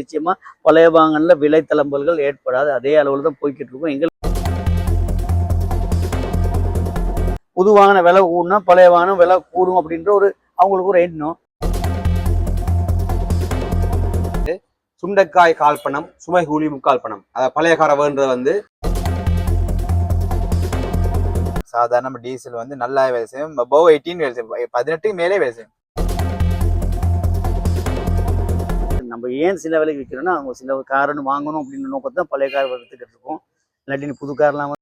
நிச்சயமா பழைய வாகனம்ல விலை தளம்பல்கள் ஏற்படாது. அதே அளவுல தான் போய்கிட்டு இருக்கும் எங்களுக்கு புது வாங்கின விலை கூடனா பழைய வாங்கின விலை கூடும் அப்படின்ற ஒரு அவங்களுக்கு ஒரு எண்ணம். சுண்டைக்காய் கால் பணம் சுமை கூலி முக்கால் பணம் அதாவது பழைய கார வேண்டது வந்து சாதாரண நம்ம டீசல் வந்து நல்லா வேலை செய்யும். பவ் எயிட்டீன் வேலை செய்யும். பதினெட்டுக்கு மேலே வேலை செய்யும். நம்ம ஏன் சில விலைக்கு விற்கிறோம்னா அவங்க சில காரன்னு வாங்கணும் அப்படின்னு நோக்கத்தை தான் பழைய கார் எடுத்துக்கிட்டு இருக்கோம். இல்லாட்டி புது கார்லாம் வந்து-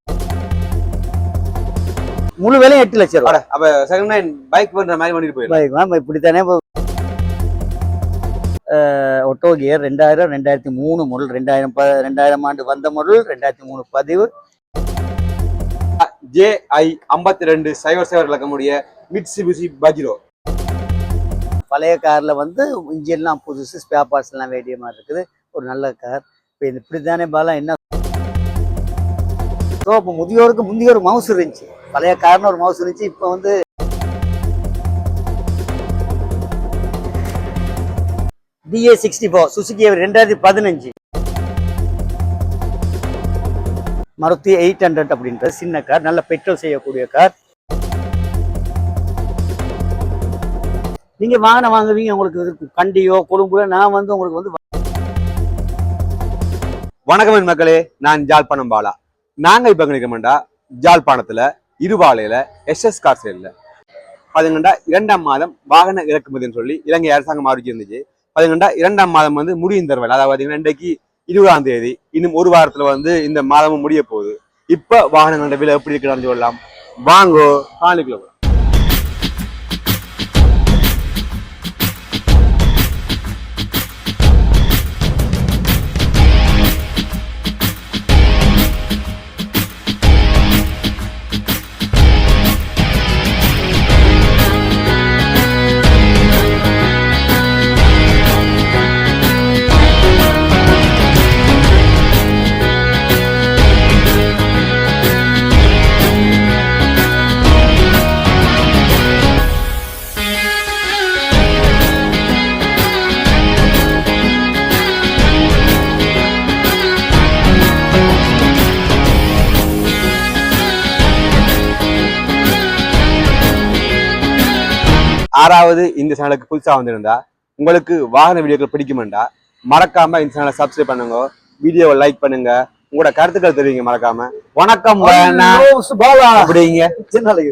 முழு விலையும் எட்டு லட்சம் ரூபாய். அப்ப செகண்ட் ஹேண்ட் பைக் பண்ற மாதிரி பண்ணிட்டு போயிடும் பைக் மேம் இப்படித்தானே இப்போ ஒட்டோ கியர் ரெண்டாயிரம் ரெண்டாயிரத்தி மூணு மாடல் ரெண்டாயிரம் ப ரெண்டாயிரம் ஆண்டு வந்த மாடல் ரெண்டாயிரத்தி மூணு பதிவு. ஜே ஐ ஐம்பத்தி ரெண்டு சைவர் சைவர் இலக்கமுடைய மிட்சுபிஷி பஜிரோ பழைய காரில் வந்து இன்ஜின்லாம் புதுசு ஸ்பேர் பார்ட்ஸ்லாம் வேண்டிய மாதிரி இருக்குது. ஒரு நல்ல கார் இப்போ இந்த இப்படித்தானே பாலம் என்ன? ஸோ இப்போ முதியோருக்கு முந்தைய ஒரு மவுஸ் இருந்துச்சு. பழைய கார்னு ஒரு மவுஸ் இருந்துச்சு இப்போ வந்து டிஏ சிக்ஸ்டி ஃபோர் சுசுகி ரெண்டாயிரத்தி பதினஞ்சு. மருத்தி எயிட் ஹண்ட்ரட் அப்படின்றது சின்ன கார் நல்ல பெட்ரோல் செய்யக்கூடிய கார் நீங்க வாகனம் வாங்குவீங்க. உங்களுக்கு கண்டியோ கொழும்புல நான் வந்து உங்களுக்கு வந்து வணக்கம் மக்களே. நான் ஜாழ்ப்பாணம் பாலா. நாங்க இப்ப நிற்கமாண்டா ஜாழ்ப்பாணத்துல இருவாலையில எஸ்எஸ் கார் சேல்ல பதினெண்டா இரண்டாம் மாதம் வாகன இறக்குமதின்னு சொல்லி இலங்கை அரசாங்கம் அறிவிச்சு இருந்துச்சு பதினெண்டா இரண்டாம் மாதம் வந்து முடியும் தருவல் அதாவது பாத்தீங்கன்னா இன்றைக்கு இருபதாம் தேதி இன்னும் ஒரு வாரத்துல வந்து இந்த மாதமும் முடிய போகுது. இப்ப வாகனங்களோட விலை எப்படி இருக்குன்னு சொல்லலாம். வாங்கோ காணிக்குள்ள இந்த சேனலுக்கு புதுசா வந்திருந்தா உங்களுக்கு வாகன வீடியோக்கள் பிடிக்குமெண்டா மறக்காம இந்த சேனலை சப்ஸ்கிரைப் பண்ணுங்க வீடியோவை லைக் பண்ணுங்க. உங்களோட கருத்துக்கள் தெரிவிங்க மறக்காம. வணக்கம் அப்படிங்க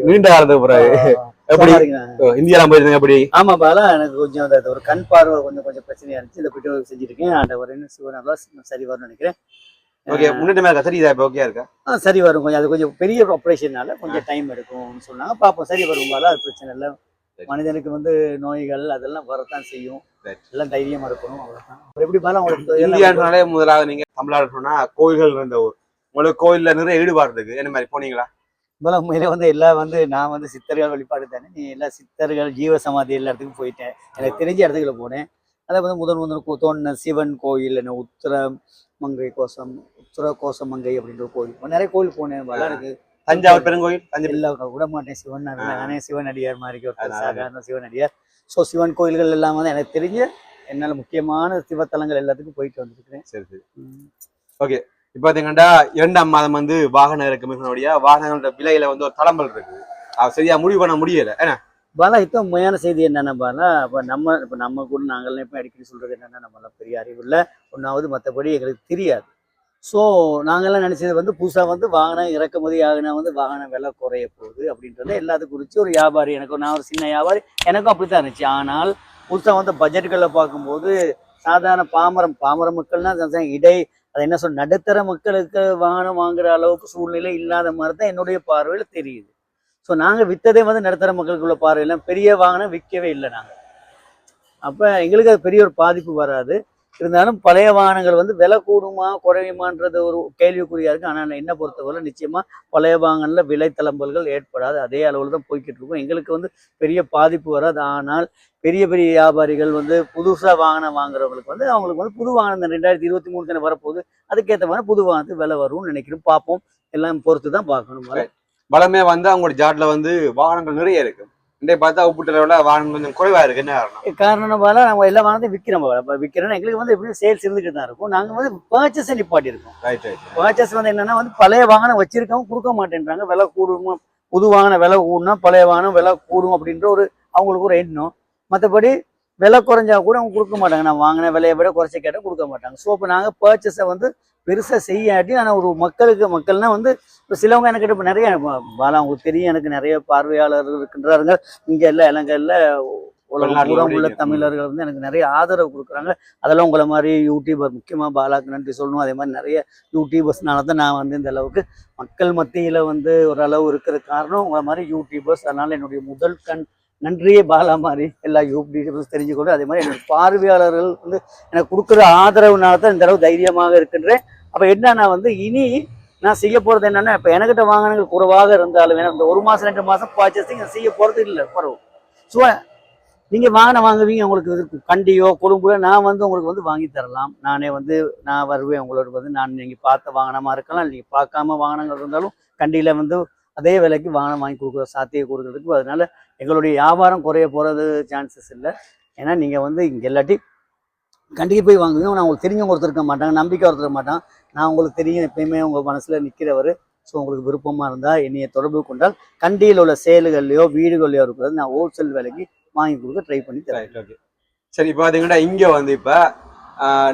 நீண்ட காலத்துக்கு பிறகு. எப்படி? இந்தியாலாம் போயிருந்தீங்க எப்படி? ஆமா பாலா எனக்கு கொஞ்சம் அந்த ஒரு கண் பார்வை கொஞ்சம் கொஞ்சம் பிரச்சனையா இருந்துச்சு. இந்த பிட்டு செஞ்சிருக்கேன். அந்த ஒரு என்ன சிவனால சரி வரும்னு நினைக்கிறேன். ஓகே முன்னாடி மேல சரி இதா இப்போ ஓகே இருக்கா? ஆ, சரி வரும். கொஞ்சம் அது கொஞ்சம் பெரிய ஆப்ரேஷனால கொஞ்சம் டைம் எடுக்கும்னு சொன்னாங்க. பார்ப்போம் சரி வரும் பாலா. அது பிரச்சனை இல்லை. மனிதனுக்கு வந்து நோய்கள் அதெல்லாம் வரத்தான் செய்யும். எல்லாம் தைரியமா இருக்கணும் அவ்வளவுதான். எப்படி பாலா உங்களுக்கு இந்தியானாலே முதலாவது நீங்க தமிழ்நாடு சொன்னா கோயில்கள் இருந்த ஊர். உங்களுக்கு கோயில்ல நிறைய ஈடுபாடு இருக்கு. என்ன மாதிரி போனீங்களா? இப்போலாம் உண்மையிலே வந்து எல்லாம் வந்து நான் வந்து சித்தர்கள் வழிபாடு தானே. நீ எல்லா சித்தர்கள் ஜீவ சமாதி எல்லா இடத்துக்கும் போயிட்டேன். எனக்கு தெரிஞ்ச இடத்துக்குள்ள போனேன். அதை வந்து முதன் முதல் தோண்டின சிவன் கோயில் என்ன உத்தர மங்கை கோசம் உத்தர கோசமங்கை அப்படின்ற ஒரு கோயில். நிறைய கோயில் போனேன். எனக்கு தஞ்சாவூர் பெருங்கோயில் தஞ்சை எல்லா விட மாட்டேன் சிவன். நானே சிவனடியார் மாதிரி ஒரு. சாதாரண சிவனடியார் ஸோ சிவன் கோயில்கள் எல்லாம் வந்து எனக்கு தெரிஞ்ச என்னால் முக்கியமான சிவத்தலங்கள் எல்லாத்துக்கும் போயிட்டு வந்திருக்கிறேன். சரி சரி. ம். இப்ப பாத்தீங்கன்னா இரண்டாம் மாதம் வந்து வாகன இறக்குமதியினுடைய வாகனங்களோட விலையில வந்து ஒரு தளம்பல் இருக்கு. அது சரியா முடிவு பண்ண முடியல. ஏன்னா பாலா இப்போ உண்மையான செய்தி என்னென்ன பாலா இப்போ நம்ம இப்போ நம்ம கூட நாங்கள் இப்போ அடிக்கடி சொல்றது என்னன்னா நம்மளாம் பெரிய அறிவு இல்லை. ஒன்றாவது மற்றபடி எங்களுக்கு தெரியாது. ஸோ நாங்கள்லாம் நினச்சது வந்து புதுசாக வந்து வாகனம் இறக்குமதி ஆகினா வந்து வாகனம் விலை குறைய போகுது அப்படின்றத எல்லாத்துக்கும் குறித்து ஒரு வியாபாரி எனக்கு நான் ஒரு சின்ன வியாபாரி எனக்கும் அப்படி தான் இருந்துச்சு. ஆனால் புதுசாக வந்து பட்ஜெட்டுகளில் பார்க்கும்போது சாதாரண பாமரம் பாமர மக்கள்னா இடை அதை என்ன சொல் நடுத்தர மக்களுக்கு வாகனம் வாங்குற அளவுக்கு சூழ்நிலை இல்லாத மாதிரி தான் என்னுடைய பார்வையில் தெரியுது. ஸோ நாங்கள் விற்றதே வந்து நடுத்தர மக்களுக்குள்ள பார்வையில் பெரிய வாகனம் விற்கவே இல்லை நாங்கள் அப்போ எங்களுக்கு அது பெரிய ஒரு பாதிப்பு வராது. இருந்தாலும் பழைய வாகனங்கள் வந்து விலை கூடுமா குறையுமான்றது ஒரு கேள்விக்குறியா இருக்கு. ஆனால் என்னை பொறுத்தவரை நிச்சயமா பழைய வாகனம்ல விலை தளம்பல்கள் ஏற்படாது. அதே அளவில் தான் போய்கிட்டு இருக்கும் எங்களுக்கு வந்து பெரிய பாதிப்பு வராது. ஆனால் பெரிய பெரிய வியாபாரிகள் வந்து புதுசாக வாகனம் வாங்குறவங்களுக்கு வந்து அவங்களுக்கு வந்து புது வாகனம் இந்த ரெண்டாயிரத்தி இருபத்தி மூணு தானே வரப்போகுது. அதுக்கேற்ற மாதிரி புது வாகனத்துக்கு விலை வரும்னு நினைக்கிறோம். பார்ப்போம். எல்லாம் பொறுத்து தான் பார்க்கணும் வளமே வந்து அவங்களோட ஜாட்ல வந்து வாகனங்கள் நிறைய இருக்கு. இன்றைய பார்த்தா உப்பு விட வாகனம் கொஞ்சம் குறைவா இருக்கு. என்ன காரணம்? காரணம் போல நம்ம எல்லா வாங்கினதையும் விற்கிறோம் போல விற்கிறோன்னா எங்களுக்கு வந்து எப்படியும் சேல்ஸ் இருந்துகிட்டு தான் இருக்கும். நாங்கள் வந்து பர்ச்சேஸை நிப்பாட்டி இருக்கோம் ரைட் ரைட் பர்ச்சேஸ் வந்து என்னன்னா வந்து பழைய வாகனம் வச்சிருக்கவங்க கொடுக்க மாட்டேன்றாங்க. விலை கூடுமா புது வாகனம் விலை கூடுனா பழைய வாகனம் விலை கூடும் அப்படின்ற ஒரு அவங்களுக்கு ஒரு எண்ணம். மற்றபடி விலை குறைஞ்சா கூட அவங்க கொடுக்க மாட்டாங்க. நான் வாங்கின விலையை விட குறைச்சி கேட்டால் கொடுக்க மாட்டாங்க. ஸோ இப்போ நாங்கள் பர்ச்சேஸை வந்து பெருசாக செய்யாட்டி ஆனால் ஒரு மக்களுக்கு மக்கள்னா வந்து இப்போ சிலவங்க எனக்கு இப்போ நிறைய பாலா உங்களுக்கு தெரியும் எனக்கு நிறைய பார்வையாளர்கள் இருக்கின்றாருங்க இங்கே எல்லாம் இலங்கையில் உலகம் உள்ள. தமிழர்கள் வந்து எனக்கு நிறைய ஆதரவு கொடுக்குறாங்க. அதெல்லாம் உங்களை மாதிரி யூடியூபர் முக்கியமாக பாலாக்கு நன்றி சொல்லணும். அதே மாதிரி நிறைய யூடியூபர்ஸ்னால தான் நான் வந்து இந்த அளவுக்கு மக்கள் மத்தியில் வந்து ஓரளவு இருக்கிற காரணம் உங்களை மாதிரி யூடியூபர்ஸ் அதனால என்னுடைய முதல் கண் நன்றியே பாலா மாதிரி எல்லா யூடியூபர்ஸ் தெரிஞ்சுக்கொண்டு அதே மாதிரி எனக்கு பார்வையாளர்கள் வந்து எனக்கு கொடுக்குற ஆதரவுனால தான் இந்த அளவு தைரியமாக இருக்கின்றேன். அப்போ என்னன்னா வந்து இனி நான் செய்ய போகிறது என்னன்னா இப்போ எனக்கிட்ட வாகனங்கள் குறைவாக இருந்தாலும் ஏன்னா இந்த ஒரு மாதம் ரெண்டு மாதம் பர்ச்சேசிங் செய்ய போகிறது இல்லை குறவு ஸோ நீங்கள் வாங்கின வாங்குவீங்க உங்களுக்கு இது கண்டியோ கொழும்புல நான் வந்து உங்களுக்கு வந்து வாங்கி தரலாம். நானே வந்து நான் வருவேன் உங்களோட வந்து நான் நீங்கள் பார்த்த வாகனமாக இருக்கலாம் நீங்கள் பார்க்காம வாகனங்கள் இருந்தாலும் கண்டியில் வந்து அதே விலைக்கு வாகனம் வாங்கி கொடுக்குற சாத்திய கொடுக்குறதுக்கு அதனால எங்களுடைய வியாபாரம் குறைய போகிறது சான்சஸ் இல்லை. ஏன்னா நீங்கள் வந்து இங்கே இல்லாட்டி கண்டிப்பாக போய் வாங்குவீங்க நான் உங்களுக்கு தெரிஞ்சவங்க ஒருத்தர் இருக்க மாட்டாங்க. நம்பிக்கை ஒருத்தர் இருக்க மாட்டான். நான் உங்களுக்கு தெரியும். எப்பயுமே உங்கள் மனசில் நிற்கிறவர் ஸோ உங்களுக்கு விருப்பமாக இருந்தால் என்னைய தொடர்பு கொண்டால் கண்டியில் உள்ள சேலுகள்லையோ வீடுகள்லையோ இருக்கிறது நான் ஹோல்சேல் விலைக்கு வாங்கி கொடுக்க ட்ரை பண்ணி தரேன். ஓகே சரி இப்போ இங்கே வந்து இப்போ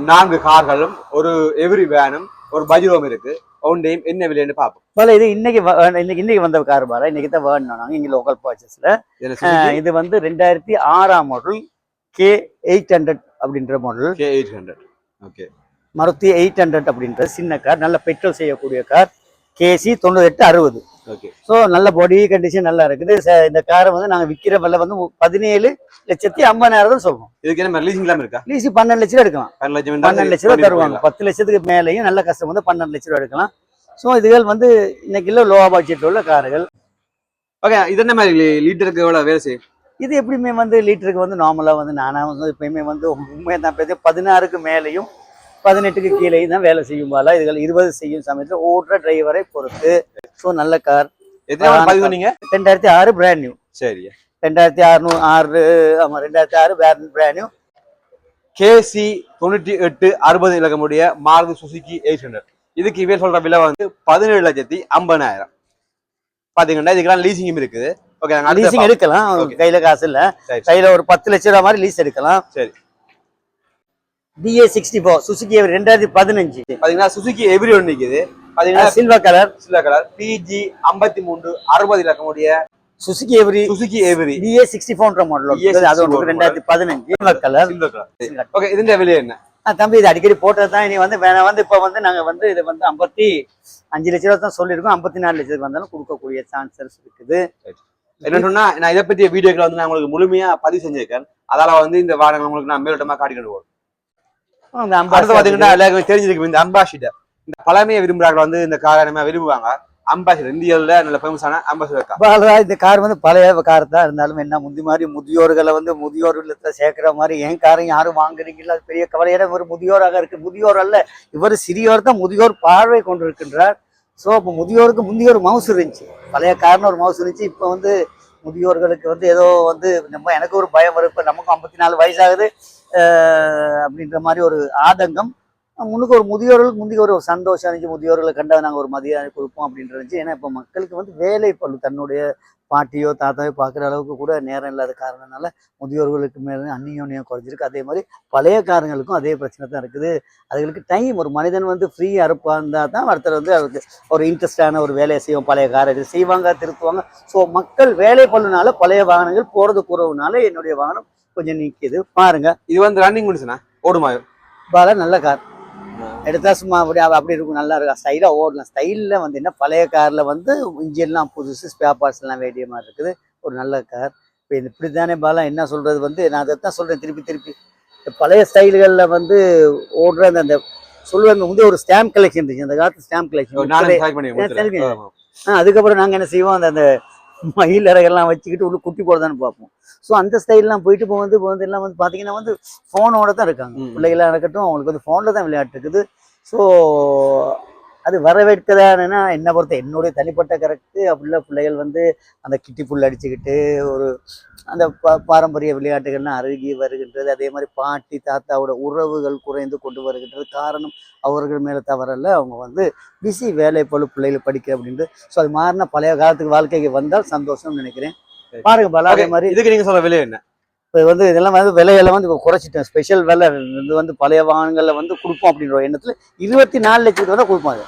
நான்கு கார்களும் ஒரு எவ்ரி வேனும் ஒரு பஜ்ரோம் இருக்கு. ஒன்றையும் என்ன விலைன்னு பார்ப்போம். போல இது இன்னைக்கு இன்னைக்கு இன்னைக்கு வந்த கார் பாரு. இன்னைக்கு தான் வேணும் நாங்கள் இங்கே லோக்கல் பர்ச்சேஸில் இது வந்து ரெண்டாயிரத்தி ஆறாம் மாடல் கே எயிட் ஹண்ட்ரட் அப்படின்ற model K eight hundred okay Maruti eight hundred அப்படின்ற சின்ன கார் நல்ல பெட்ரோல் செய்யக்கூடிய கார் கேசி தொண்ணூத்தெட்டு அறுபது. ஓகே ஸோ நல்ல பாடி கண்டிஷன் நல்லா இருக்குது. இந்த காரை வந்து நாங்கள் விற்கிற விலை வந்து பதினேழு லட்சத்தி ஐம்பதாயிரம் தான் சொல்றோம். இதுக்கு என்ன மாதிரி லீசிங் இல்லாம இருக்கா? லீஸு பன்னெண்டு லட்ச ரூபா எடுக்கலாம். பன்னெண்டு லட்சம் லட்ச ரூபா தருவாங்க. பத்து லட்சத்துக்கு மேலேயும் நல்ல கஷ்டம் வந்து பன்னெண்டு லட்ச ரூபா எடுக்கலாம். ஸோ இதுகள் வந்து இன்னைக்கு இல்லை லோவா பட்ஜெட் உள்ள கார்கள் ஓகே இது என்ன மாதிரி லீட்டருக்கு எவ்வளவு வேலை செய்யும்? இது எப்படியுமே வந்து லிட்டருக்கு வந்து நார்மலாக வந்து நானாக வந்து எப்பயுமே வந்து உண்மையை தான் பேச பதினாறுக்கு மேலேயும் பதினெட்டுக்கு கீழேயும் தான் வேலை செய்யும் போல இதுகள் இருபது செய்யும் சமயத்தில் ஓட்டுற டிரைவரை பொறுத்து. ஸோ நல்ல கார் பதிவு ரெண்டாயிரத்தி ஆறு பிராண்ட் நியூ சரி. ரெண்டாயிரத்தி அறுநூ ஆறு ஆமாம் ரெண்டாயிரத்தி ஆறு பிராண்ட் நியூ கேசி தொண்ணூற்றி எட்டு அறுபது இலக்கமுடைய மாருதி சுசுகி எயிட் ஹண்ட்ரட் இதுக்கு இவே சொல்ற விலை வந்து பதினேழு லட்சத்தி ஐம்பதாயிரம். பாத்தீங்கன்னா இதுக்கெல்லாம் லீசிங்கும் இருக்குது. ஓகே லீசிங் எடுக்கலாம். கையில காசு இல்ல. கையில ஒரு பத்து லட்ச ரூபா மாதிரி லீஸ் எடுக்கலாம். சரி. டிஏ சிக்ஸ்டி ஃபோர் சுசுகி ரெண்டாயிரத்தி பதினஞ்சு. பாத்தீங்கன்னா சுசுகி எவ்ரி ஒன் நிக்குது. பாத்தீங்கன்னா silver colour silver colour PG ஐம்பத்தி மூன்று அறுபது இலக்கமுடைய Suzuki Every Suzuki Every DA sixty ஃபோன்ற மாடல் DA64 அது ஒன்று ரெண்டாயிரத்தி பதினஞ்சு. Silver colour silver colour okay இதுன்ற விலை என்ன? தம்பி இது அடிக்கடி போட்டது தான். இனி வந்து வேணா வந்து இப்போ வந்து நாங்க வந்து இது வந்து ஐம்பத்தி அஞ்சு லட்ச ரூபா தான் சொல்லியிருக்கோம். ஐம்பத்தி நாலு லட்சத்துக்கு வந்தாலும் கொடுக்கக்கூடிய சான்சஸ் இருக்குது. என்ன சொன்னா நான் இதை பற்றிய வீடியோக்களை வந்து நான் உங்களுக்கு முழுமையா பதிவு செஞ்சிருக்கேன். அதால வந்து இந்த வாரம் உங்களுக்கு நான் மேலோட்டமா காட்டிக்கிட்டு அந்த அடுத்து பாத்தீங்கன்னா எல்லாருக்கும் தெரிஞ்சிருக்கும் இந்த அம்பாசிடர். இந்த பழமையை விரும்புறாங்க வந்து இந்த காரை விரும்புவாங்க. அம்பாசிடர் இந்தியாவில் நல்ல ஃபேமஸான அம்பாசிடர் கார். இந்த கார் வந்து பழைய கார் தான். இருந்தாலும் என்ன முந்தி மாதிரி முதியோர்களை வந்து முதியோர் இல்லத்துல சேர்க்கிற மாதிரி என் காரையும் யாரும் வாங்குறீங்களா அது பெரிய கவலையான ஒரு முதியோராக இருக்கு. முதியோர் அல்ல இவர் சிறியோர் தான் முதியோர் பார்வை கொண்டிருக்கின்றார். ஸோ இப்போ முதியோருக்கு முந்தைய ஒரு மவுஸ் இருந்துச்சு. பழைய கார்னு ஒரு மவுஸ் இருந்துச்சு. இப்போ வந்து முதியோர்களுக்கு வந்து ஏதோ வந்து நம்ம எனக்கு ஒரு பயம் வரும். இப்போ நமக்கும் ஐம்பத்தி நாலு வயசாகுது. அப்படின்ற மாதிரி ஒரு ஆதங்கம். முன்னுக்கு ஒரு முதியோர்களுக்கு முந்தைய ஒரு சந்தோஷம் இருந்துச்சு முதியோர்களை கண்டா நாங்கள் ஒரு மதியம் கொடுப்போம் அப்படின்ற இருந்துச்சு. ஏன்னா இப்போ மக்களுக்கு வந்து வேலை பழு தன்னுடைய பாட்டியோ தாத்தாவோ பார்க்குற அளவுக்கு கூட நேரம் இல்லாத காரணனால முதியோர்களுக்கு மேலே அந்நியோன்யம் குறைஞ்சிருக்கு. அதே மாதிரி பழைய காரங்களுக்கும் அதே பிரச்சனை தான் இருக்குது. அதுகளுக்கு டைம் ஒரு மனிதன் வந்து ஃப்ரீயாக இருப்பாக இருந்தால் தான் ஒருத்தர் வந்து அவருக்கு ஒரு இன்ட்ரெஸ்டான ஒரு வேலையை செய்வோம் பழைய காரை இது செய்வாங்க திருத்துவாங்க. ஸோ மக்கள் வேலை பழுனால பழைய வாகனங்கள் போகிறது குறவுனால என்னுடைய வாகனம் கொஞ்சம் நிற்கிது பாருங்க. இது வந்து ரன்னிங் முடிச்சுனா ஓடுமா? பால நல்ல கார் எடுத்தா சும்மா அப்படி அப்படி இருக்கும் நல்லா இருக்கும் ஸ்டைலாக ஓடலாம் ஸ்டைலில் வந்து என்ன பழைய காரில் வந்து இன்ஜின்லாம் புதுசு ஸ்பேர் பார்ட்ஸ் எல்லாம் வேண்டிய மாதிரி இருக்குது. ஒரு நல்ல கார் இப்போ இது இப்படி தானே பாலா என்ன சொல்கிறது வந்து நான் அதை தான் சொல்கிறேன் திருப்பி. திருப்பி பழைய ஸ்டைல்களில் வந்து ஓடுற அந்த அந்த சொல்லுவாங்க வந்து ஒரு ஸ்டாம்ப் கலெக்ஷன் இருந்துச்சு. அந்த காலத்து ஸ்டாம்ப் கலெக்ஷன் அதுக்கப்புறம் நாங்கள் என்ன செய்வோம் அந்த அந்த மயில் இறகெல்லாம் வச்சுக்கிட்டு உள்ள குட்டி போடுதான்னு பார்ப்போம். ஸோ அந்த ஸ்டைல்லாம் போயிட்டு இப்போ வந்து இப்போ வந்து எல்லாம் வந்து பார்த்தீங்கன்னா வந்து ஃபோனோட தான் இருக்காங்க. பிள்ளைகளாக இருக்கட்டும் அவங்களுக்கு வந்து ஃபோனில் தான் விளையாட்டு இருக்குது ஸோ அது வரவேற்கதானா என்ன பொறுத்த என்னுடைய தனிப்பட்ட கருத்து. அப்படிள்ள பிள்ளைகள் வந்து அந்த கிட்டி புல் அடிச்சுக்கிட்டு ஒரு அந்த பா பாரம்பரிய விளையாட்டுகள்லாம் அருகி வருகின்றது. அதே மாதிரி பாட்டி தாத்தாவோட உறவுகள் குறைந்து கொண்டு வருகின்றது. காரணம் அவர்கள் மேலே தவறல்ல. அவங்க வந்து பிஸி வேலை போல பிள்ளைகள் படிக்க அப்படின்ட்டு. ஸோ அது மாறின பழைய காலத்துக்கு வாழ்க்கைக்கு வந்தால் சந்தோஷம்னு நினைக்கிறேன். பாருங்க பாலா அதே மாதிரி இதுக்கு நீங்க சொல்ற விலை என்ன? இப்போ வந்து இதெல்லாம் வந்து விலையெல்லாம் வந்து குறைச்சிட்டேன். ஸ்பெஷல் விலை இது வந்து பழைய வாகனங்களில் வந்து கொடுப்போம் அப்படின்ற எண்ணத்தில் இருபத்தி நாலு லட்சத்துக்கு தான் கொடுப்போம் அது.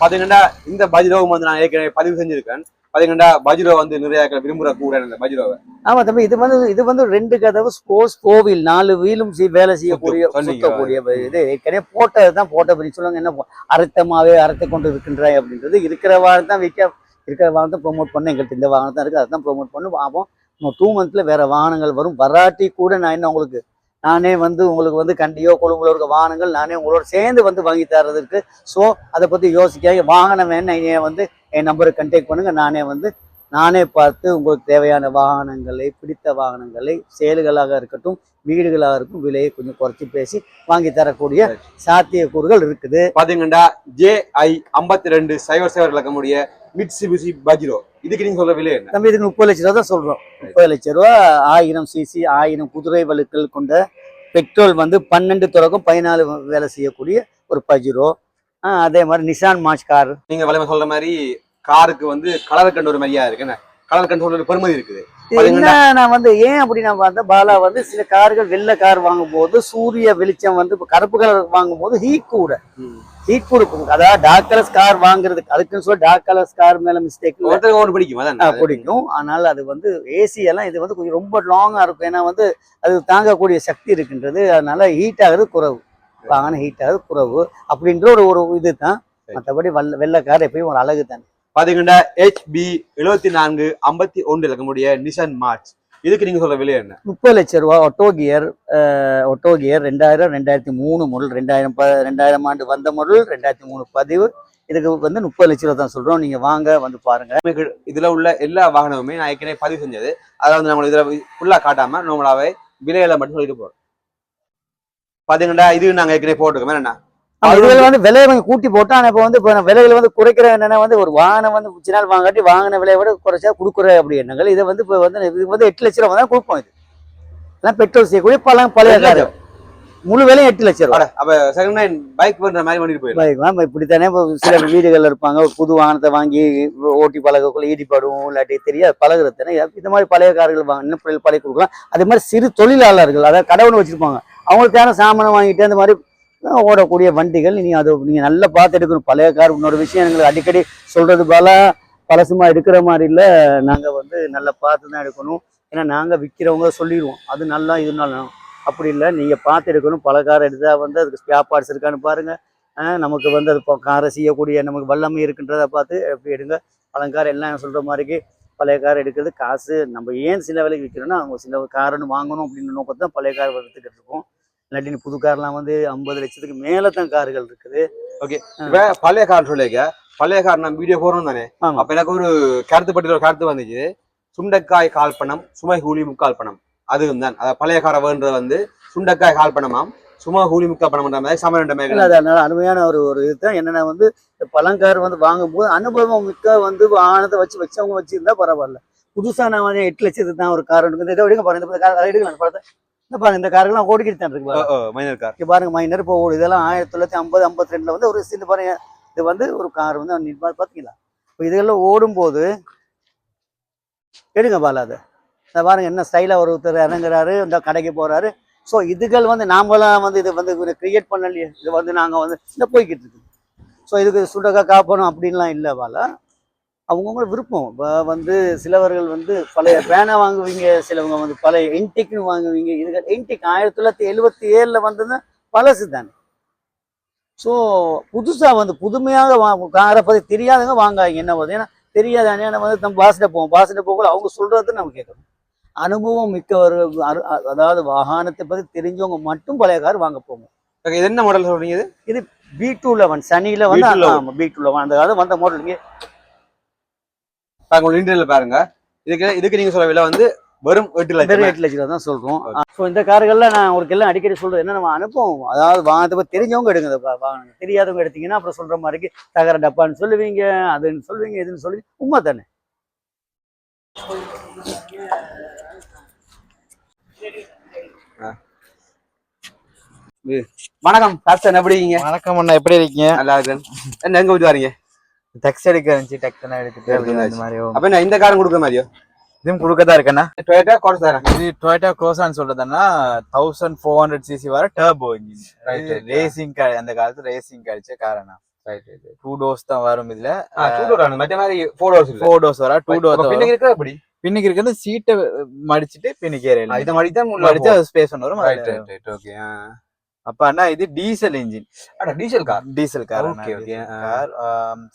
பாத்தீங்கன்னா இந்த பஜ்ரோவும் வந்து நான் ஏற்கனவே பதிவு செஞ்சிருக்கேன். பாத்தீங்கன்னா பஜ்ரோ வந்து நிறைய பேர் விரும்புற கூட இந்த பஜ்ரோவை ஆமா தம்பி இது வந்து இது வந்து ரெண்டு கதவு ஸ்போர்ட்ஸ் கோவில் நாலு வீலும் வேலை செய்யக்கூடிய. சுத்தக்கூடிய இது. ஏற்கனவே போட்டது தான் போட்ட பற்றி சொல்லுவாங்க என்ன அரைத்தமாவே அரைத்து கொண்டு இருக்கின்றாய் அப்படின்றது இருக்கிற வாகனம் தான் விற்க இருக்கிற வாகனத்தை ப்ரோமோட் பண்ண எங்கள்கிட்ட இந்த வாகனம் தான் இருக்குது அதை தான் ப்ரோமோட் பண்ணி. பார்ப்போம் இன்னும் டூ மந்த்தில் வேறு வாகனங்கள் வரும். வராட்டி கூட நான் என்ன உங்களுக்கு நானே வந்து உங்களுக்கு வந்து கண்டியோ கொழும்புல இருக்க வாகனங்கள் நானே உங்களோட சேர்ந்து வந்து வாங்கி தர்றதுக்கு. ஸோ அதை பற்றி யோசிக்காங்க வாகனம் வேணும் என்னை வந்து என் நம்பருக்கு கண்டெக்ட் பண்ணுங்கள் நானே வந்து நானே பார்த்து உங்களுக்கு தேவையான வாகனங்களை பிடித்த வாகனங்களை சேல்களாக இருக்கட்டும் வீடுகளாக இருக்கும் விலையை கொஞ்சம் குறைச்சி பேசி வாங்கி தரக்கூடிய சாத்தியக்கூறுகள் இருக்குது. பாத்தீங்கன்னா ஜே ஐ ஐம்பத்தி ரெண்டு சைவர் சைவர் இலக்கமுடைய மிட்சுபிஷி பஜ்ரோ இதுக்கு நீங்க சொல்ற விலை தம்பி இதுக்கு முப்பது லட்ச ரூபா தான் சொல்றோம். முப்பது லட்ச ரூபா ஆயிரம் சிசி ஆயிரம் குதிரை வலுக்கள் கொண்ட பெட்ரோல் வந்து பன்னெண்டு தொடக்கம் பதினாலு வேலை செய்யக்கூடிய ஒரு பஜிரோ அதே மாதிரி நிசான் மார்ச் கார் நீங்க வளமை சொல்ற மாதிரி காருக்கு வந்து கலர் கண்டு ஒரு மாதிரியா இருக்கு என்ன? கலர் கண்டு சொல்ற ஒரு பெருமதி இருக்குது. என்ன நான் வந்து ஏன் அப்படி நான் பார்த்தா பாலா வந்து சில கார்கள் வெள்ளை கார் வாங்கும்போது சூரிய வெளிச்சம் வந்து இப்ப கருப்பு கலர் வாங்கும்போது ஹீட் கூட. ஹீட் கூட இருக்கும். அதாவது டார்க் கலர்ஸ் கார் வாங்குறதுக்கு அதுக்குன்னு சொல்லி டார்க் கலர்ஸ் கார் மேல மிஸ்டேக் ஒன்று பிடிக்கும் பிடிக்கும். ஆனால் அது வந்து ஏசி எல்லாம் இது வந்து கொஞ்சம் ரொம்ப லாங்கா இருக்கும். ஏன்னா வந்து அது தாங்கக்கூடிய சக்தி இருக்கின்றது. அதனால ஹீட் ஆகுறது குறைவு. வாகனம் ஹீட் ஆகுது குறைவு. அப்படின்ற ஒரு ஒரு இதுதான். மற்றபடி வெள்ள வெள்ளை கார் எப்பயும் ஒரு அழகு தான் பாத்தீங்கன்னா ஹெச்பி எழுபத்தி நான்கு ஐம்பத்தி ஒன்று இலக்கமுடைய நிசான் மார்ச் இதுக்கு நீங்க சொல்ற விலை என்ன? முப்பது லட்ச ரூபா ஒட்டோ கியர் ஒட்டோ கியர் ரெண்டாயிரம் ரெண்டாயிரத்தி மூணு மாடல் ரெண்டாயிரம் ப ரெண்டாயிரம் ஆண்டு வந்த மாடல் ரெண்டாயிரத்தி மூணு பதிவு. இதுக்கு வந்து முப்பது லட்ச ரூபா தான் சொல்றோம். நீங்க வாங்க வந்து பாருங்க. இதுல உள்ள எல்லா வாகனமுமே நான் ஏற்கனவே பதிவு செஞ்சது. அதை வந்து நம்ம இதுல ஃபுல்லா காட்டாம நார்மலாவே விலையில மட்டும் சொல்லிட்டு போறோம். பாத்தீங்கன்னா இது நாங்க ஏற்கனவே போட்டுக்கோமே என்ன? இதுல வந்து விலையை கொஞ்சம் கூட்டி போட்டு ஆனா இப்போ வந்து இப்போ விலைகளை வந்து குறைக்கிற என்னன்னா வந்து ஒரு வாகனம் வந்து நாள் வாங்காட்டி வாங்கின விலையை விட குறைச்சா கொடுக்குற அப்படி எண்ணங்கள். இதை வந்து இப்போ வந்து இது வந்து எட்டு லட்ச ரூபா தான் கொடுப்போம் இது. எல்லாம் பெட்ரோல் செய்யக்கூடிய பல பழைய காரு. முழு விலையும் எட்டு லட்ச ரூபா. அப்ப செகண்ட் ஹேண்ட் பைக் பண்ற மாதிரி பண்ணிட்டு போயிடும் பைக் மேம் இப்படித்தானே இப்போ சில வீடுகள் இருப்பாங்க. ஒரு புது வாகனத்தை வாங்கி ஓட்டி பழகக்குள்ள ஈடிப்படும் இல்லாட்டி தெரியாது பழகுறது தானே இந்த மாதிரி பழைய கார்கள் வாங்க இன்னும் பிள்ளைகள் பழைய கொடுக்கலாம். அதே மாதிரி சிறு தொழிலாளர்கள் அதாவது கடவுள் வச்சிருப்பாங்க. அவங்களுக்கு தேவை சாமானை வாங்கிட்டு அந்த மாதிரி ஓடக்கூடிய வண்டிகள் நீங்கள் அது நீங்கள் நல்லா பார்த்து எடுக்கணும். பழைய கார் இன்னொரு விஷயம் எங்களுக்கு அடிக்கடி சொல்றது போல பழசுமா எடுக்கிற மாதிரி இல்லை நாங்கள் வந்து நல்லா பார்த்து தான் எடுக்கணும். ஏன்னா நாங்கள் விற்கிறவங்க சொல்லிடுவோம். அது நல்லா இது அப்படி இல்லை நீங்கள் பார்த்து எடுக்கணும். பல கார் எடுத்தால் வந்து அதுக்கு ஸ்பேர் பார்ட்ஸ் இருக்கான்னு பாருங்க. நமக்கு வந்து அது காரை செய்யக்கூடிய நமக்கு வல்லமை இருக்குன்றதை பார்த்து எப்படி எடுங்க. பழங்கார் எல்லாம் சொல்கிற மாதிரிக்கு பழைய கார் எடுக்கிறது காசு. நம்ம ஏன் சில விலைக்கு விற்கிறோன்னா அவங்க சில காருன்னு வாங்கணும் அப்படின்னு நோக்கத்தான் பழைய கார் எடுத்துக்கிட்டு இருக்கோம். இல்லாட்டி புது கார்லாம் வந்து ஐம்பது லட்சத்துக்கு மேலே தான் கார்கள் இருக்குது. இப்ப பழைய கார் சொல்லிக்க பழைய கார் நான் வீடியோ போறோம் தானே. அப்ப எனக்கு ஒரு கருத்து பட்டியல ஒரு கருத்து வந்துச்சு. சுண்டைக்காய் கால் பணம் சுமை கூலி முக்கால் பணம். அதுவும் தான். பழைய காரை வேண்டது வந்து சுண்டைக்காய் கால் பணமாம் சும்மா கூலி முக்கால் பணம்ன்ற மாதிரி சமரண்ட அது அதனால அருமையான ஒரு ஒரு இதுதான். என்னன்னா வந்து பழங்கார் வந்து வாங்கும்போது அனுபவம் மிக்க வந்து வாகனத்தை வச்சு வச்சவங்க வச்சிருந்தா பரவாயில்ல. புதுசா நான் வந்து எட்டு லட்சத்துக்கு தான் ஒரு கார் எடுக்குது இதை எடுங்க பாருங்க படத்தை இந்த பாருங்க இந்த காருங்கெல்லாம் ஓடிக்கிட்டு தான் இருக்கு பாருங்க. மைனர் கார் இங்க பாருங்க மைனர் இப்போ ஓடு இதெல்லாம் ஆயிரத்தி தொள்ளாயிரத்தி ஐம்பது ஐம்பத்தி ரெண்டுல வந்து ஒரு சின்ன பாருங்க இது வந்து ஒரு கார் வந்து நீ பா- பாத்தீங்களா? இப்போ இதெல்லாம் ஓடும்போது எடுங்க பாலா அதை. இந்த பாருங்க என்ன ஸ்டைலா ஒருத்தர் இறங்குறாரு இந்த கடைக்கு போறாரு. ஸோ இதுகள் வந்து நாமெல்லாம் வந்து இதை வந்து கிரியேட் பண்ணலையே. இது வந்து நாங்க வந்து இந்த போய்கிட்டு இருக்கு ஸோ இதுக்கு சுண்டக்கா காப்பணும் அப்படின்லாம் இல்லை பாலா. அவங்கவுங்க விருப்பம். இப்போ வந்து சிலவர்கள் வந்து பழைய பேனா வாங்குவீங்க சிலவங்க வந்து பழைய என்டிக்னு வாங்குவீங்க. இதுக்கு என்டிக் ஆயிரத்தி தொள்ளாயிரத்தி எழுபத்தி ஏழில் வந்ததுன்னா பழசு தானே ஸோ புதுசாக வந்து புதுமையாக வா காரை பற்றி தெரியாதவங்க வாங்காதீங்க. என்ன வருது ஏன்னா தெரியாத அண்ணன் வந்து நம்ம பாசிட்ட போவோம். பாசிட்ட போகல அவங்க சொல்றது நம்ம கேட்கணும். அனுபவம் மிக்கவர்கள் அதாவது வாகனத்தை பற்றி தெரிஞ்சவங்க மட்டும் பழைய கார் வாங்க Okay, இது என்ன மாடல் சொல்றீங்க இது? பி டூ லெவன் சனியில் வந்து B211. ஆமாம் பி டூ லெவன் அந்த காலம் வந்த மாடல் இங்கே பாருங்க இன்டர்வியூல பாருங்க. இதுக்கு இதுக்கு நீங்க சொல்ற விலை வந்து வெறும் எட்டு லட்சம் எட்டு லட்ச ரூபா தான் சொல்றோம். ஸோ இந்த கார்கள்ல நான் உங்களுக்கு எல்லாம் அடிக்கடி சொல்றது என்ன நம்ம அனுப்புவோம். அதாவது வாகனத்தை பத்தி தெரிஞ்சவங்க எடுங்க இந்த வா- வாகனம் தெரியாதவங்க எடுத்தீங்கன்னா அப்புறம் சொல்ற மாதிரி தகர டப்பான்னு சொல்லுவீங்க அதுன்னு சொல்லுவீங்க இதுன்னு சொல்லுவீங்க. உண்மை தானே? வணக்கம். சார் எப்படி இருக்கீங்க வணக்கம் அண்ணா எப்படி இருக்கீங்க? நல்லா இருக்கேன். என்ன எங்க விட்டு வரீங்க? டெக்ஸ் எடுக்க இருந்துச்சு டெக்ஸ்னா எடுத்துட்டு எடுத்தாச்சு. மாதிரி அப்ப என்ன இந்த காரம் கொடுக்குற மாதிரியோ? இதுவும் கொடுக்கதான் இருக்கேண்ணா டொயேட்டா கோர்ஸ் இது டொயோட்டா க்ரோசான்னு சொல்றதுன்னா தௌசண்ட் ஃபோர் ஹண்ட்ரட் சிசி வர டர்போ இன்ஜின். ரேசிங் அந்த காலத்துல ரேசிங் அடிச்ச காரணம் டூ டோர்ஸ் தான் வரும் இதுல. மற்ற மாதிரி ஃபோர் இல்ல. ஃபோர் டோர்ஸ் வர டூ டோர் பின்னுக்கு இருக்கிற எப்படி? பின்னுக்கு இருக்கிறது சீட்டை மடிச்சிட்டு பின்னுக்கு ஏறல இத மாதிரி தான் மடிச்சு ஸ்பேஸ் ஒன்று வரும் ரைட் ரைட் ஓகே அப்ப அண்ணா இது டீசல் இன்ஜின். அட diesel car? Diesel car. Car.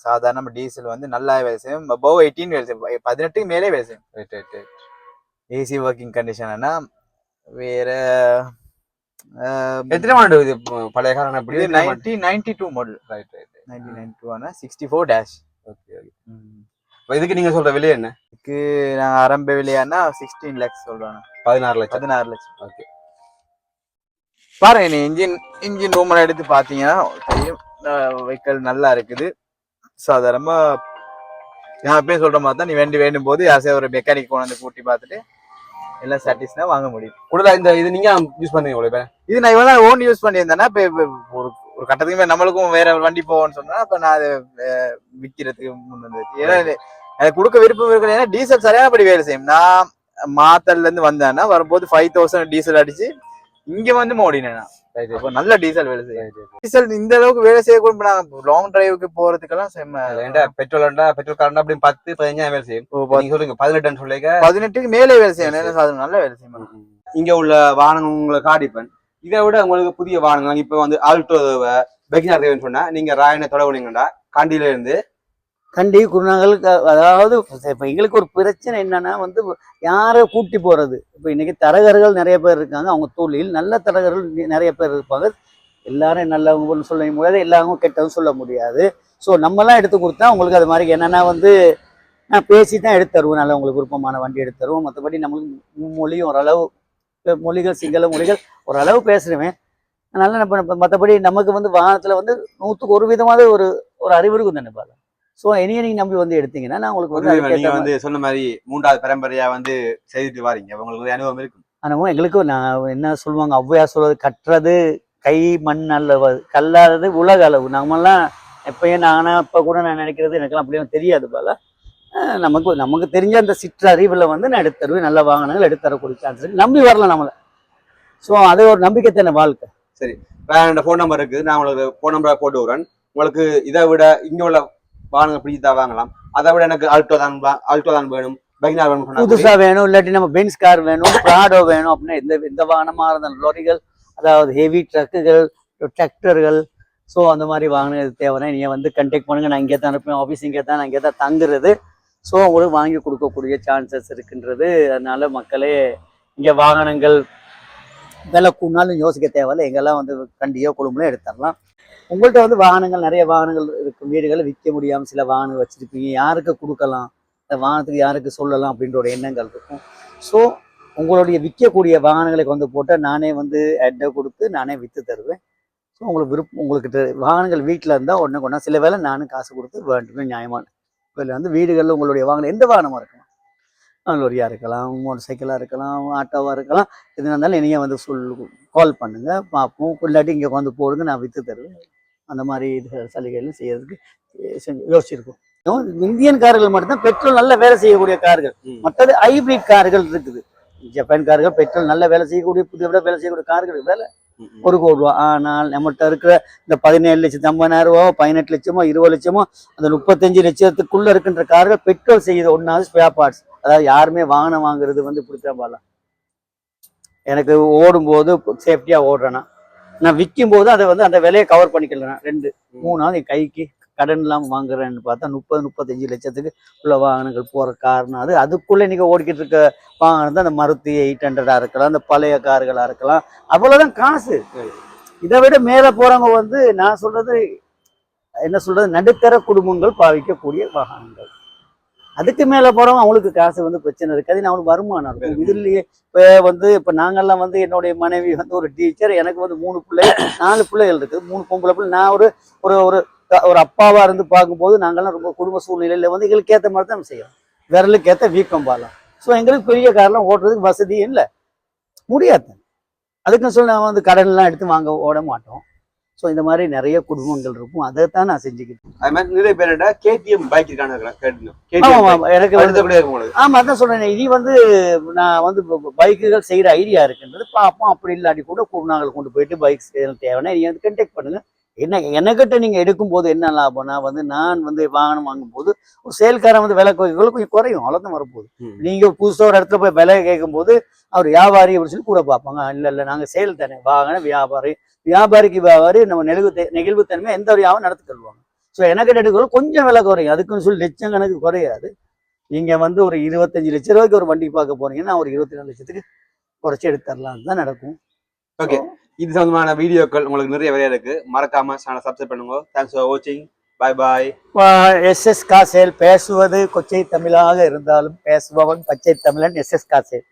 சாதாரண நம்ம டீசல் வந்து நல்லா வேலை செய்யும். போ எயிட்டீன் வேலை செய்யும். பதினெட்டுக்கு மேலே வேலை செய்யும். ஏசி ஒர்க்கிங் கண்டிஷன் வேற எத்தனை ஆண்டு இது? பழைய காரம் எப்படி ninety ninety two model right right nineteen ninety two ஆனால் sixty four dash okay okay இதுக்கு நீங்க சொல்ற விலை என்ன? இதுக்கு நான் ஆரம்ப விலையானா சிக்ஸ்டீன் லேக்ஸ் சொல்றேன் பதினாறு லட்சம். பதினாறு லட்சம். ஓகே பாருங்க நீ இன்ஜின் இன்ஜின் ரூம் எடுத்து பார்த்தீங்கன்னா தெரியும். வெஹிக்கல் நல்லா இருக்குது. சாதாரணமா நான் எப்பயும் சொல்ற மாதிரி தான் நீ வேண்டி வேண்டும் போது யாரையும் ஒரு மெக்கானிக் கொண்டு வந்து கூட்டி பார்த்துட்டு எல்லாம் சாட்டிஸ்ஃபை வாங்க முடியும். கூடுதலா இந்த இது நீங்க யூஸ் பண்ணீங்க இவ்வளவு பேர் இது நான் இவ்வளவு ஓன் யூஸ் பண்ணியிருந்தேன்னா இப்போ ஒரு ஒரு கட்டத்துக்கு மேல நம்மளுக்கும் வேற ஒரு வண்டி போவோம்னு சொன்னா அப்ப நான் அதை அஹ், விக்கிறதுக்கு முன் வந்துச்சு ஏன்னா எனக்கு கொடுக்க விருப்பம் இருக்கிறது ஏன்னா டீசல் சரியானபடி வேலை செய்யும். நான் மாத்தல்ல இருந்து வந்தேன்னா வரும்போது ஃபைவ் தௌசண்ட் டீசல் அடிச்சு இங்க வந்து அப்போ நல்ல டீசல் வேலை செய்யும். டீசல் இந்த அளவுக்கு வேலை செய்யக்கூட நான் லாங் டிரைவுக்கு போறதுக்கெல்லாம் செம்ம பெட்ரோல் பெட்ரோல் காரண்டா அப்படி பத்து பதினஞ்சாயிரம் வேலை செய்யும். நீங்க சொல்றீங்க பதினெட்டுன்னு சொல்லிக்க பதினெட்டுக்கு மேலே வேலை செய்யும் சாதனம் நல்ல வேலை செய்யும் இங்க உள்ள வாகனம் உங்களை காட்டிப்பேன் இதை விட உங்களுக்கு புதிய வாகனங்கள் இப்ப வந்து ஆல்டோ பெகினார் தேவைன்னு சொன்னா நீங்க ராயனை தொடவுனீங்கடா காண்டியில இருந்து கண்டி குருநாகல் அதாவது இப்போ எங்களுக்கு ஒரு பிரச்சனை என்னன்னா வந்து யாரை கூட்டி போறது? இப்போ இன்னைக்கு தரகர்கள் நிறைய பேர் இருக்காங்க. அவங்க தொழில் நல்ல தரகர்கள் நிறைய பேர் இருப்பாங்க. எல்லாரும் நல்லவங்கன்னு சொல்ல முடியாது எல்லாரும் கெட்டதும் சொல்ல முடியாது. ஸோ நம்மலாம் எடுத்து கொடுத்தா உங்களுக்கு அது மாதிரி என்னென்னா வந்து நான் பேசி தான் எடுத்து தருவோம் நல்லா உங்களுக்கு விருப்பமான வண்டி எடுத்து தருவோம் மற்றபடி நம்மளுக்கு மொழியும் ஓரளவு மொழிகள் சிங்கள மொழிகள் ஓரளவு பேசுவேன். அதனால நம்ம மற்றபடி நமக்கு வந்து வாகனத்தில் வந்து நூற்றுக்கு ஒரு விதமாவது ஒரு ஒரு அறிவு இருக்கும் தானே பாருங்க ஸோ என்னைய நீங்க நம்பி வந்து எடுத்தீங்கன்னா நான் உங்களுக்கு வந்து நீங்க அதுக்கேத்த வந்து சொன்ன மாதிரி மூன்றாவது பரம்பரையா வந்து செய்துட்டு வாரீங்க. உங்களுக்கு அனுபவம் இருக்கும். ஆனால் எங்களுக்கு நான் என்ன சொல்லுவாங்க ஔவையார் சொல்றது கட்டுறது கை மண் அளவு கல்லாதது உலக அளவு. நம்மலாம் எப்பயும் நானா இப்போ கூட நான் நினைக்கிறது எனக்கெல்லாம் அப்படியே தெரியாது போல. நமக்கு நமக்கு தெரிஞ்ச அந்த சிற்றறிவில் வந்து நான் எடுத்து தருவேன் நல்ல வாகனங்கள் எடுத்து தரக்கூடிய சான்ஸ் நம்பி வரலாம் நம்மளை. ஸோ அது ஒரு நம்பிக்கை தானே வாழ்க்கை. என்னோட ஃபோன் நம்பர் இருக்குது நான் உங்களுக்கு ஃபோன் நம்பரை போட்டு விடுறேன். உங்களுக்கு இதை விட இங்க உள்ள வாகனங்கள் பிடிச்சா வாங்கலாம் அதை விட எனக்கு ஆல்டோ தான் ஆல்டோ தான் வேணும் பெகினார் வேணும் புதுசா வேணும் இல்லாட்டி நம்ம பென்ஸ் கார் வேணும் ப்ராடோ வேணும் அப்படின்னா எந்த எந்த வாகனமா இருந்தாலும் லாரிகள் அதாவது ஹெவி ட்ரக்குகள் டிராக்டர்கள் ஸோ அந்த மாதிரி வாங்கினது தேவைன்னா நீங்கள் வந்து கண்டெக்ட் பண்ணுங்க. நான் இங்கே தான் இருப்பேன் ஆஃபீஸ் இங்கே தான் நான் இங்கே தான் தங்குறது. ஸோ உங்களுக்கு வாங்கி கொடுக்கக்கூடிய சான்சஸ் இருக்குன்றது. அதனால மக்களே இங்கே வாகனங்கள் விலை கூடனாலும் யோசிக்க தேவையில்ல. எங்கெல்லாம் வந்து கண்டியோ கொழும்புல எடுத்துடலாம். உங்கள்கிட்ட வந்து வாகனங்கள் நிறைய வாகனங்கள் இருக்கும் வீடுகளை விற்க முடியாமல் சில வாகனங்கள் வச்சுருப்பீங்க. யாருக்கு கொடுக்கலாம்? இந்த வாகனத்துக்கு யாருக்கு சொல்லலாம் அப்படின்ற ஒரு எண்ணங்கள் இருக்கும். ஸோ உங்களுடைய விற்கக்கூடிய வாகனங்களை கொண்டு போட்டால் நானே வந்து அட்டை கொடுத்து நானே விற்று தருவேன். ஸோ உங்களுக்கு விருப்பம் உங்களுக்கு வாகனங்கள் வீட்டில் இருந்தால் ஒன்று கொண்டா சில வேளை நானும் காசு கொடுத்து வேண்டுமே நியாயமான இதில் வந்து வீடுகளில் உங்களுடைய வாகனம் எந்த வாகனமாக இருக்கும்? லொரியாக இருக்கலாம் மோட்டர் சைக்கிளாக இருக்கலாம் ஆட்டோவாக இருக்கலாம். எது இருந்தாலும் என்னைய வந்து சொல் கால் பண்ணுங்கள் பார்ப்போம். இல்லாட்டி இங்கே வந்து போடுங்க நான் விற்று தருவேன். அந்த மாதிரி இது சலுகைகள் செய்யறதுக்கு செஞ்சு யோசிச்சிருக்கோம். இந்தியன் கார்கள் மட்டும்தான் பெட்ரோல் நல்ல வேலை செய்யக்கூடிய கார்கள். மற்றது ஹைபிரிட் கார்கள் இருக்குது. ஜப்பான் கார்கள் பெட்ரோல் நல்ல வேலை செய்யக்கூடிய புதிய விட வேலை செய்யக்கூடிய கார்கள் வேலை. ஒரு கோடி ரூபா. ஆனால் நம்மகிட்ட இருக்கிற இந்த பதினேழு லட்சத்து ஐம்பதாயிரம் ரூபா பதினெட்டு லட்சமோ இருபது லட்சமோ அந்த முப்பத்தஞ்சு லட்சத்துக்குள்ள இருக்கின்ற கார்கள் பெட்ரோல் செய்யுது. ஒன்றாவது ஸ்பேர் பார்ட்ஸ் அதாவது யாருமே வாகனம் வாங்குறது வந்து பிடிச்சா பாடலாம் எனக்கு ஓடும்போது சேஃப்டியா ஓடுறேன்னா நான் விற்கும் போது அதை வந்து அந்த விலையை கவர் பண்ணிக்கலாம் ரெண்டு மூணாவது என் கைக்கு கடன் இல்லாமல் வாங்குறேன்னு பார்த்தா முப்பது முப்பத்தஞ்சு லட்சத்துக்கு உள்ள வாகனங்கள் போற காரணம் அது. அதுக்குள்ள நீங்க ஓடிக்கிட்டு இருக்க வாகனம் தான் அந்த மருத்தி எயிட் ஹண்ட்ரடா இருக்கலாம் அந்த பழைய கார்களா இருக்கலாம். அவ்வளவுதான் காசு. இதை விட மேல போறவங்க வந்து நான் சொல்றது என்ன சொல்றது நடுத்தர குடும்பங்கள் பாவிக்கக்கூடிய வாகனங்கள். அதுக்கு மேல போறவங்க அவங்களுக்கு காசு வந்து பிரச்சனை இருக்காது. அவனுக்கு வருமானம் இருக்கும். இதுலயே இப்ப வந்து இப்ப நாங்கெல்லாம் வந்து என்னுடைய மனைவி வந்து ஒரு டீச்சர். எனக்கு வந்து மூணு பிள்ளை நாலு பிள்ளைகள் இருக்குது மூணு பொம்பளை பிள்ளை. நான் ஒரு ஒரு ஒரு ஒரு அப்பாவா இருந்து பார்க்கும்போது நாங்கெல்லாம் ரொம்ப குடும்ப சூழ்நிலையில வந்து எங்களுக்கு ஏத்த மாதிரி தான் செய்யறோம். விரலுக்கு ஏத்த வீக்கம் பாலம். ஸோ எங்களுக்கு பெரிய கார்லாம் ஓட்டுறதுக்கு வசதி இல்லை. முடியாது. அதுக்குன்னு சொல்லி நான் வந்து கடன்லாம் எடுத்து வாங்க ஓட மாட்டோம். ஸோ இந்த மாதிரி நிறைய குடும்பங்கள் இருக்கும். அதை தான் நான் செஞ்சுக்கிட்டேன் அது மாதிரி நிறைய பேர் கேடிஎம் பைக் ஆமா, எனக்கு வந்து அடுத்தபடியாக இருக்கும் உங்களுக்கு. ஆமா அதான் சொல்றேன். இனி வந்து நான் வந்து பைக்குகள் செய்யற ஐடியா இருக்குன்றது பார்ப்போம் அப்படி இல்லாட்டி கூட நாங்கள் கொண்டு போயிட்டு பைக் தேவைன்னா நீங்க வந்து கண்டெக்ட் பண்ணுங்க. என்ன எனக்கிட்ட நீங்க எடுக்கும்போது என்ன லாபம்னா வந்து நான் வந்து வாகனம் வாங்கும்போது ஒரு சேல்காரன் வந்து விலை கொஞ்சம் குறையும் அவ்வளோதான் வரப்போகுது. ம். நீங்க புதுசா ஒரு இடத்துல போய் விலை கேட்கும்போது அவர் வியாபாரி அப்படின்னு சொல்லி கூட பார்ப்பாங்க. இல்ல இல்ல நாங்க சேல் தானே வாகன வியாபாரி வியாபாரிக்கு வியாபாரி நம்ம நெகிழ்வு நெகிழ்வுத்தன்மை எந்த ஒரு வியாபாரம் நடத்தி தருவாங்க ஸோ எனக்கு எடுக்கக்குள்ள கொஞ்சம் விலை குறையும். அதுக்குன்னு சொல்லி லட்சம் கணக்கு குறையாது. நீங்க வந்து ஒரு இருபத்தஞ்சு லட்ச ரூபாய்க்கு ஒரு வண்டி பார்க்க போனீங்கன்னா ஒரு இருபத்தி நாலு லட்சத்துக்கு குறைச்சி எடுத்து தரலாம் தான் நடக்கும். ஓகே இது சம்பந்தமான வீடியோக்கள் உங்களுக்கு நிறைய வரையா இருக்கு. மறக்காம சேனல் சப்ஸ்கிரைப் பண்ணுங்க. தேங்க்ஸ் ஃபார் வாட்சிங் பை பாய் எஸ் எஸ் காசேல் பேசுவது கொச்சை தமிழாக இருந்தாலும் பேசுபவன் பச்சை தமிழன் எஸ் எஸ் காசேல்.